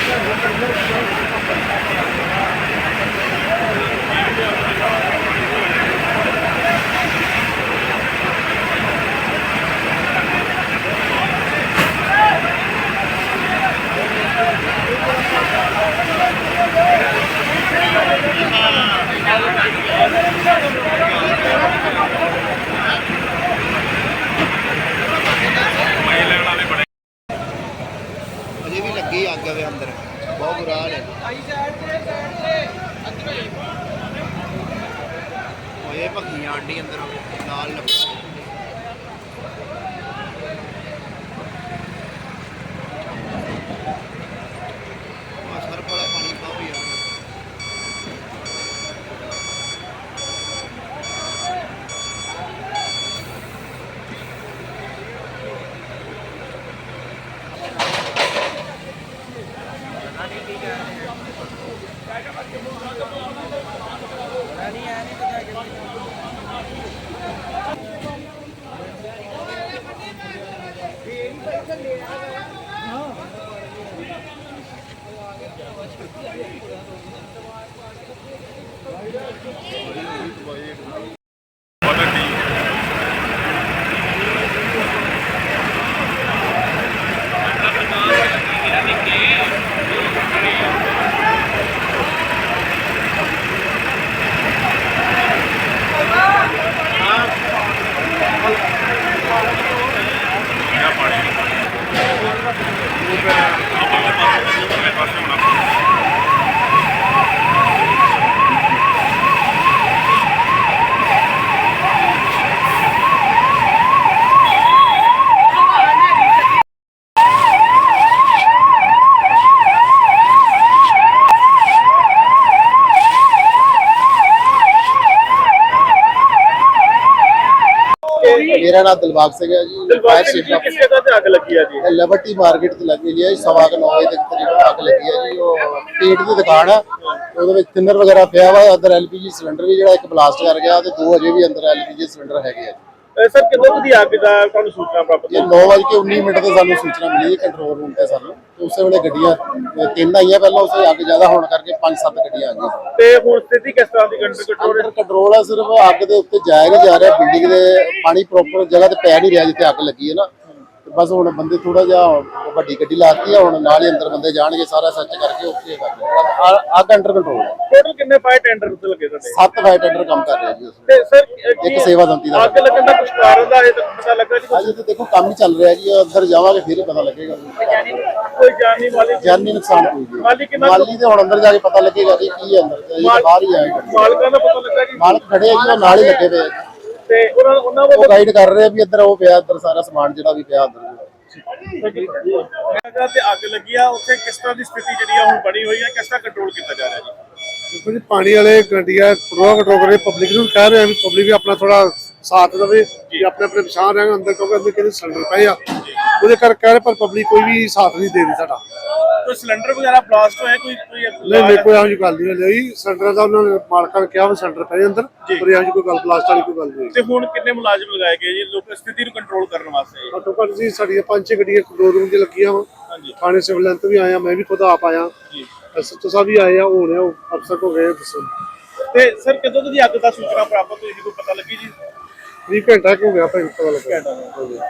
Thank you. ਲੱਗੀ ਅੱਗ ਦੇ ਅੰਦਰ। ਬਹੁਤ ਬੁਰਾ ਹਾਲ ਹੈ। ਓਏ ਭੱਗੀਆਂ ਆਂਡੀ ਅੰਦਰ। ਨਾਲ 大丈夫です。ਮੇਰਾ ਨਾਮ ਦਿਲਬਾਗ ਸਿੰਘ ਹੈ ਜੀ। ਫਾਇਰ ਸੇਫਟੀ ਕਿਸ ਜਗ੍ਹਾ ਤੇ ਅੱਗ ਲੱਗੀ ਆ ਜੀ? ਇਹ ਲਿਬਰਟੀ ਮਾਰਕੀਟ 'ਚ ਲੱਗੀ ਹੋਈ ਹੈ ਜੀ, ਸਵਾ ਕੁ ਨੌ ਵਜੇ ਤੱਕ ਤਕਰੀਬਨ ਅੱਗ ਲੱਗੀ ਹੈ ਜੀ। ਉਹ ਪੇਟ ਦੀ ਦੁਕਾਨ ਆ ਉਹਦੇ ਵਿੱਚ ਥਿਨਰ ਵਗੈਰਾ ਪਿਆ ਵਾ। ਅੰਦਰ ਐਲਪੀਜੀ ਸਿਲੰਡਰ ਵੀ ਜਿਹੜਾ ਇੱਕ ਬਲਾਸਟ ਕਰ ਗਿਆ ਤੇ ਦੋ ਅਜੇ ਵੀ ਅੰਦਰ ਐਲਪੀਜੀ ਸਿਲੰਡਰ ਹੈਗੇ ਆ ਅਹ ਸਰ ਕਿਦੋਂ ਦੀ ਅੱਗ ਦਾ ਤੁਹਾਨੂੰ ਸੂਚਨਾ ਪ੍ਰਾਪਤ ਇਹ 9 ਵਜੇ ਕੇ 19 ਮਿੰਟ ਤੇ ਸਾਨੂੰ ਸੂਚਨਾ ਮਿਲੀ ਕੰਟਰੋਲ ਰੂਮ ਤੇ ਸਾਨੂੰ। ਤੇ ਉਸੇ ਵੇਲੇ ਗੱਡੀਆਂ ਤਿੰਨ ਆਈਆਂ ਪਹਿਲਾਂ ਉਸੇ ਅੱਗ ਜ਼ਿਆਦਾ ਹੋਣ ਕਰਕੇ ਪੰਜ ਸੱਤ ਗੱਡੀਆਂ ਆ ਗਈਆਂ। ਤੇ ਹੁਣ ਸਥਿਤੀ ਕਿਸ ਤਰ੍ਹਾਂ ਦੀ ਕੰਟਰੋਲ ਕੰਟਰੋਲ ਅੰਦਰ ਕੰਟਰੋਲ ਆ ਸਿਰਫ ਅੱਗ ਦੇ ਉੱਤੇ ਜਾਇਆ ਨਹੀਂ ਜਾ ਰਿਹਾ ਬਿਲਡਿੰਗ ਦੇ ਪਾਣੀ ਪ੍ਰੋਪਰ ਜਗ੍ਹਾ ਤੇ ਪੈ ਨਹੀਂ ਰਿਹਾ ਜਿੱਥੇ ਅੱਗ ਲੱਗੀ ਹੈ ਨਾ। ਤੇ ਬਸ ਹੁਣ ਬੰਦੇ ਥੋੜਾ ਜਿਹਾ ਵੱਡੀ ਗੱਡੀ ਲਾਤੀ ਆ ਹੁਣ ਨਾਲ ਹੀ ਅੰਦਰ ਬੰਦੇ ਜਾਣਗੇ ਸਾਰਾ ਸਰਚ ਕਰਕੇ ਉੱਥੇ ਕਰਦੇ ਅੱਗ ਅੰਡਰ ਕੰਟਰੋਲ ਟੋਟਲ ਕਿੰਨੇ ਫਾਇਰ ਟੈਂਡਰ ਉੱਤੇ ਲੱਗੇ ਤੁਹਾਡੇ? ਸੱਤ ਫਾਇਰ ਟੈਂਡਰ ਕੰਮ ਕਰ ਰਹੇ ਆ ਜੀ ਤੇ ਸਰ ਇੱਕ ਸੇਵਾ ਦੰਤੀ ਦਾ ਅੱਗ ਲੱਗਣ ਦਾ ਕੁਝ ਕਾਰਨ ਦਾ ਇਹ ਤਾਂ ਪਤਾ ਲੱਗਾ ਜੀ ਅਜੇ ਤਾਂ ਦੇਖੋ ਕੰਮ ਹੀ ਚੱਲ ਰਿਹਾ ਜੀ ਅੰਦਰ ਜਾਵਾਂਗੇ ਫਿਰ ਹੀ ਪਤਾ ਲੱਗੇਗਾ। ਕੋਈ ਜਾਨੀ ਵਾਲੀ ਜਾਨੀ ਨੁਕਸਾਨ ਕੋਈ ਨਹੀਂ। ਮਾਲੀ ਕਿੰਨਾ ਮਾਲੀ ਤੇ ਹੁਣ ਅੰਦਰ ਜਾ ਕੇ ਪਤਾ ਲੱਗੇਗਾ ਕਿ ਕੀ ਅੰਦਰ। ਬਾਹਰ ਹੀ ਆਏਗਾ ਮਾਲਕਾਂ ਦਾ ਪਤਾ ਲੱਗਾ ਜੀ। ਮਾਲਕ ਖੜੇ ਆ ਜੀ ਨਾਲ ਹੀ ਲੱਗੇ ਪਏ ਆ। ਜੀ। ਤੇ ਉਹਨਾਂ ਉਹਨਾਂ ਉਹ ਵੱਲੋਂ ਗਾਈਡ ਕਰ ਰਹੇ ਆ ਵੀ ਇੱਧਰ ਉਹ ਪਿਆ ਇੱਧਰ ਸਾਰਾ ਸਮਾਨ ਜਿਹੜਾ ਵੀ ਪਿਆ ਅੰਦਰ। ਜਗ੍ਹਾ ਤੇ ਅੱਗ ਲੱਗੀ ਆ ਉੱਥੇ ਕਿਸ ਤਰ੍ਹਾਂ ਦੀ ਸਥਿਤੀ ਜਿਹੜੀ ਆ ਹੁਣ ਬਣੀ ਹੋਈ ਹੈ ਕਿਸ ਤਰ੍ਹਾਂ ਕੰਟਰੋਲ ਕੀਤਾ ਜਾ ਰਿਹਾ ਜੀ? ਦੇਖੋ ਜੀ ਪਾਣੀ ਵਾਲੇ ਗੱਡੀਆਂ ਪ੍ਰੋਗ ਕੰਟਰੋਲ ਕਰੇ ਪਬਲਿਕ ਨੂੰ ਕਹਿ ਰਹੇ ਆ ਵੀ ਪਬਲਿਕ ਵੀ ਆਪਣਾ ਥੋੜਾ ਸਾਥ ਦੇਵੇ ਕਿ ਆਪਣੇ ਆਪਣੇ ਪਛਾਣ ਰਹਿਣ ਅੰਦਰ ਕਿਉਂਕਿ ਅੰਦਰ ਕਿਹਦੇ ਸਿਲੰਡਰ ਪਏ ਆ। ਉਹਦੇ ਕਰਕੇ ਕਹਿ ਰਹੇ ਪਰ ਪਬਲਿਕ ਕੋਈ ਵੀ ਸਾਥ ਨਹੀਂ ਦੇ ਰਹੀ ਸਾਡਾ। ਕੋਈ ਸਿਲੰਡਰ ਵਗੈਰਾ ਬਲਾਸਟ ਹੋਇਆ ਕੋਈ ਕੋਈ ਨਹੀਂ ਨਹੀਂ ਕੋਈ ਇਹੋ ਜਿਹੀ ਗੱਲ ਨਹੀਂ ਹੋਈ ਸਿਲੰਡਰ ਦਾ ਉਹਨਾਂ ਨੇ ਮਾਲਕਾਂ ਨੇ ਕਿਹਾ ਵੀ ਸਿਲੰਡਰ ਪਏ ਅੰਦਰ ਪਰ ਇਹੋ ਜਿਹੀ ਕੋਈ ਗੱਲ ਬਲਾਸਟ ਵਾਲੀ ਕੋਈ ਗੱਲ ਨਹੀਂ ਤੇ ਹੁਣ ਕਿੰਨੇ ਮੁਲਾਜ਼ਮ ਲਗਾਏ ਗਏ ਜੀ? ਲੋਕ ਸਥਿਤੀ ਨੂੰ ਕੰਟਰੋਲ ਕਰਨ ਵਾਸਤੇ ਘੱਟੋ ਘੱਟ ਜੀ ਸਾਡੀਆਂ ਪੰਜ ਛੇ ਗੱਡੀਆਂ ਕੰਟਰੋਲ ਰੂਮ 'ਚ ਲੱਗੀਆਂ ਵਾ। ਥਾਣੇ ਸਿਵਲ ਲੈਂਥ ਵੀ ਆਇਆ ਮੈਂ ਵੀ ਖੁਦ ਆਪ ਆਇਆ। ਜੀ। ਐਸਐਚਓ ਸਾਹਿਬ ਵੀ ਆਏ ਆ ਹੁਣ ਉਹ ਅਫਸਰ ਕੋ ਗਏ ਦੱਸੋ ਤੇ ਸਰ ਕਦੋਂ ਦੀ ਅੱਗ ਦਾ ਸੂਚਨਾ ਪ੍ਰਾਪਤ ਹੋਈ ਸੀ? ਕੋਈ ਪਤਾ ਲੱਗੀ ਜੀ? ਵੀ ਘੰਟਾ ਕਿਉਂ ਗਿਆ ਭਾਈ ਪਤਾ ਲੱਗਾ।